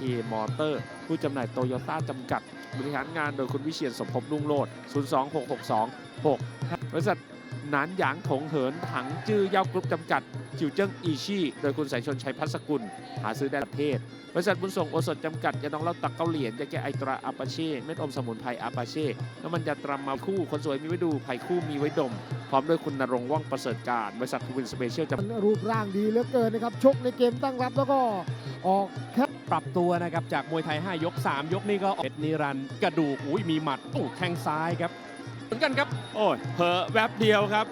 เอมอเตอร์ ผู้จำหน่ายโตโยต้าจำกัด บริหารงานโดยคุณวิเชียนสมภพลุ่งโลด 02662 6 บริษัทนานหยางถงเหินถังจื้อเย่ากรุ๊ปจำกัด จิวเจิ้งอีชี่ โดยคุณสายชนชัยพัสกุล หาซื้อได้ประเทศ บริษัทบุญส่งโอสถจำกัดยาดองเหล้าตักเกาเหรียญยาแก้ไอตราอาปาเช่ เม็ดอมสมุนไพรอาปาเช่น้ำมันยาตรามาคู่ คนสวยมีไว้ดูไผ่คู่มีไว้ดม พร้อมด้วยคุณนรงว่องประเสริฐการ บริษัทคูวินสเปเชียลจำกัดรูปร่างดีเหลือเกินนะครับ ชกในเกมตั้งรับแล้วก็ออก ปรับตัวนะครับจากมวยไทย 5 ยก 3 ยกนี่ก็เพชรนิรันดร์กระดูกอุ้ยมีหมัดโอ้แข้งซ้ายครับเหมือนกันครับโอ้ยเผลอแวบเดียวครับ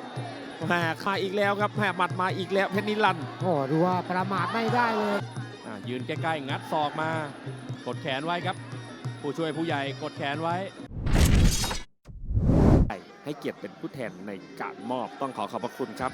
แหมมาอีกแล้วครับแหมหมัดมาอีกแล้วเพชรนิรันดร์โอ้ดูว่าประมาทไม่ได้เลยอะยืนใกล้ๆงัดศอกมา กดแขนไว้ครับ ผู้ช่วยผู้ใหญ่กดแขนไว้ ให้เกียรติเป็นผู้แทนในการมอบต้องขอขอบพระคุณครับ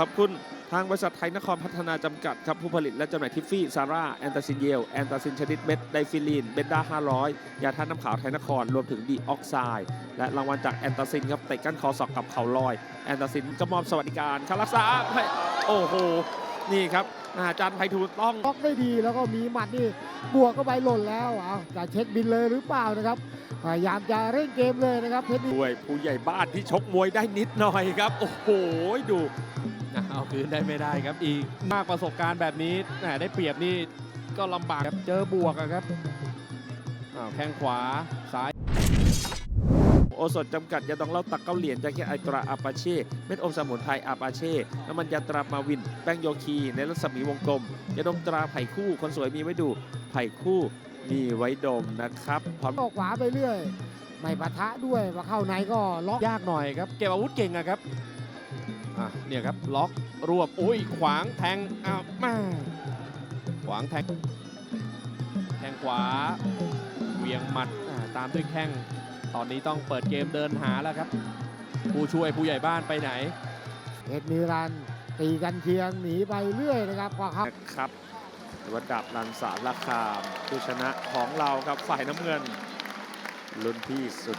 ขอบคุณทางบริษัทไทยนครพัฒนาจำกัดครับผู้ผลิตและจำหน่ายทิฟฟี่ซาร่าแอนตาซินเยลแอนตาซินชนิดเม็ดไดฟิลีนเบนด้า500 ยาท่าตุน้ำขาวไทยนครรวมถึงดีออกไซด์และรางวัลจากแอนตาซินครับเตะก้านคอศอกกับเข่าลอยแอนตาซินก็มอบสวัสดิการค่ารักษาให้โอ้โห นี่ครับอาจารย์ไพฑูรย์ต้องบล็อกได้ดีแล้วก็มีหมัดนี่บวกเข้าไปหล่นแล้วเอาจะเช็คบินเลยหรือเปล่านะครับพยายามจะเร่งเกมเลยนะครับเพชรนิด้วยผู้ใหญ่บ้านที่ชกมวยได้นิดหน่อยครับ โอ้โหดู เอาคืนได้ไม่ได้ครับ อีกมากประสบการณ์แบบนี้แหมได้เปรียบนี่ก็ลำบากครับ เจอบวกอะครับอ้าวแข้งขวาซ้าย โอสถจำกัดยาดองเหล้าตักเกาเหรียญยาแก้ไอตราอาปาเช่ เม็ดอมสมุนไพรอาปาเช่ น้ำมันยาตรามาวิน แป้งโยคี ในรัศมีวงกลมยาดมตราไผ่คู่ คนสวยมีไว้ดู ไผ่คู่มีไว้ดมนะครับพร้อมออกขวาไปเรื่อย ไม่ปะทะด้วยมาเข้าในก็ล็อกยากหน่อยครับ เก็บอาวุธเก่งอะครับ อะเนี่ยครับล็อกรวบอุ้ยขวางแทงอ้าวมาขวางแทงแทงขวาเหวียงหมัดอ่าตามด้วยแข้งตอนนี้ต้องเปิดเกมเดินหาแล้วครับ ผู้ช่วยผู้ใหญ่บ้านไปไหนเพชรนิรันดร์ตีกันเชียงหนีไปเรื่อยนะครับกว่าครับนะครับวัดดับรันสารคามผู้ชนะของเราครับฝ่ายน้ำเงินรุ่นพี่สุด